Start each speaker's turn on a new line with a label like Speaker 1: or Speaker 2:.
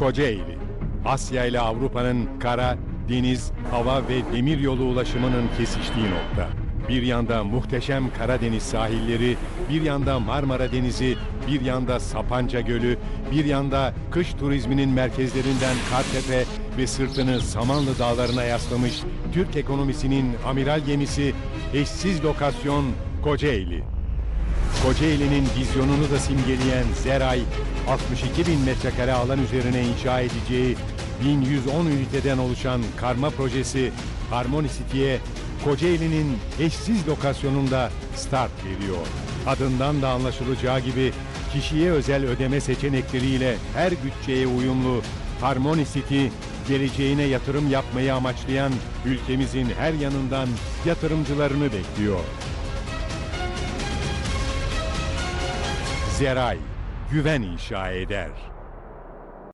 Speaker 1: Kocaeli, Asya ile Avrupa'nın kara, deniz, hava ve demir yolu ulaşımının kesiştiği nokta. Bir yanda muhteşem Karadeniz sahilleri, bir yanda Marmara Denizi, bir yanda Sapanca Gölü, bir yanda kış turizminin merkezlerinden Kartepe ve sırtını Samanlı Dağları'na yaslamış Türk ekonomisinin amiral gemisi eşsiz lokasyon Kocaeli. Kocaeli'nin vizyonunu da simgeleyen Zeray, 62 bin metrekare alan üzerine inşa edeceği 1110 üniteden oluşan karma projesi Harmony City'ye Kocaeli'nin eşsiz lokasyonunda start veriyor. Adından da anlaşılacağı gibi kişiye özel ödeme seçenekleriyle her bütçeye uyumlu Harmony City, geleceğine yatırım yapmayı amaçlayan ülkemizin her yanından yatırımcılarını bekliyor. Zeray, güven inşa eder.